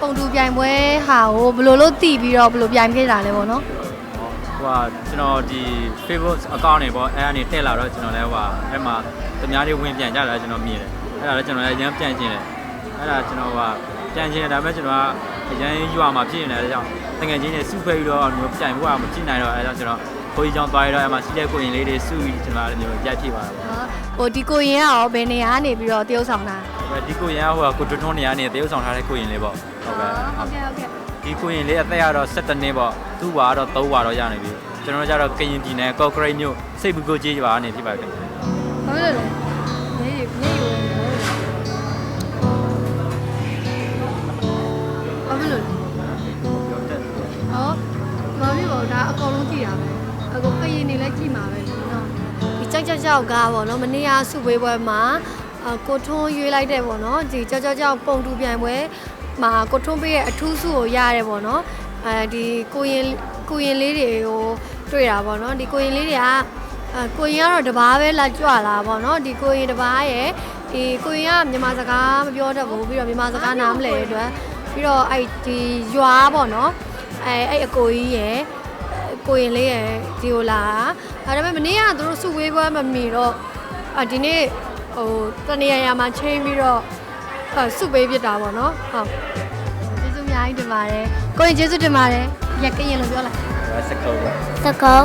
ပုံတူပြိုင်ပွဲဟာကိုဘယ်လိုလို့တည်ပြီးတော့ဘယ်လိုပြိုင်ခဲ့တာလဲပေါ့နော်ဟိုဟာကျွန်တော်ဒီ Facebook account တွေပေါ့အဲ့အနေထည့်လာတော့ကျွန်တော်လည်းဟိုဟာအဲ့မှာသူများတွေဝင်ပြန်ကြတာကျွန်တော်မြင်တယ်အဲ့ဒါလည်းကျွန်တော်လည်းအရင်ပြန်ကျင်တယ်အဲ့ဒါကျွန်တော်ဟိုဟာပြန်ကျင်တယ်ဒါပေမဲ့ကျွန်တော်ကအရင်ရွာမှာဖြစ်နေတယ်အဲဒါကြောင့်တကယ်ချင်းတွေစုဖွဲ့ပြီးတော့မျိုးပြိုင်ဖို့ကမဖြစ်နိုင်တော့အဲဒါကြောင့်ကျွန်တော်ကိုကြီးချောင်းသွားရတော့အဲ့မှာစီးတဲ့ကိုရင်လေးတွေစုပြီးကျွန်တော်လည်းမျိုးရိုက်ဖြစ်ပါတယ်ပေါ့ဟိုဒီကိုရင်ကရောဘယ်နေရာကနေပြီးတော့တရုပ်ဆောင်တာ ဒီကိုရင်ကဟိုဟာကိုတွန်းထွန်းနေရနေတရုပ်ဆောင်ထားတဲ့ကိုရင်လေးပေါ့ဟုတ်ကဲ့ဟုတ်ကဲ့ဟုတ်ကဲ့ဒီကိုရင်လေးအသက်ကတော့17နှစ်ပေါ့သူ့ဘာကတော့3ဘာတော့ရနေပြီကျွန်တော်တို့ကျတော့ကရင်ပြည်နယ်ကော့ကရိတ်မြို့စိတ်ဘူးကိုကြီးပါကနေဖြစ်ပါတယ်ဘာလို့လဲညရညရဘာလို့လဲဟောဘာဖြစ်ပါဒါအကောင်လုံးကြည့်တာပဲအကောင်ကရင်နေလဲကြည့်မှာပဲနော်ဒီကြောက်ကြောက်ကြောက်ကားပေါ့နော်မနေ့ကစုဝေးပွဲမှာအ ကိုထွန်းရွေးလိုက်တဲ့ပေါ့နော်ဒီကြောက်ကြောက်ကြောက်ပုံတူပြိုင်ပွဲမှာကိုထွန်းပေးရဲ့အထူးစုကိုရတယ်ပေါ့နော်အဲဒီကိုရင်ကိုရင်လေးတွေကိုတွေ့တာပေါ့နော်ဒီကိုရင်လေးတွေကအဲကိုရင်ကတော့တပားပဲလာကြွလာပေါ့နော်ဒီကိုရင်တပားရဲ့ဒီကိုရင်ကမြန်မာစကားမပြောတတ်ဘူးပြီးတော့မြန်မာစကားနားမလည်တဲ့အတွက်ပြီးတော့အဲ့ဒီရွာပေါ့နော်အဲအဲ့အကိုကြီးရဲ့ကိုရင်လေးရဲ့ဒီကိုလာဒါပေမဲ့မနေ့ကသူတို့စုဝေးပွဲမမီတော့အဒီနေ့ ဟိုတနေရာရာမှာချိန်ပြီးတော့အဲစုပေးဖြစ်တာပေါ့နော်ဟုတ်ကျေးဇူးအများကြီးတင်ပါတယ်ကိုရင်ကျေးဇူးတင်ပါတယ်ရက်ကရင်လို့ပြောလိုက်ဒါစကုပ်ပါသကော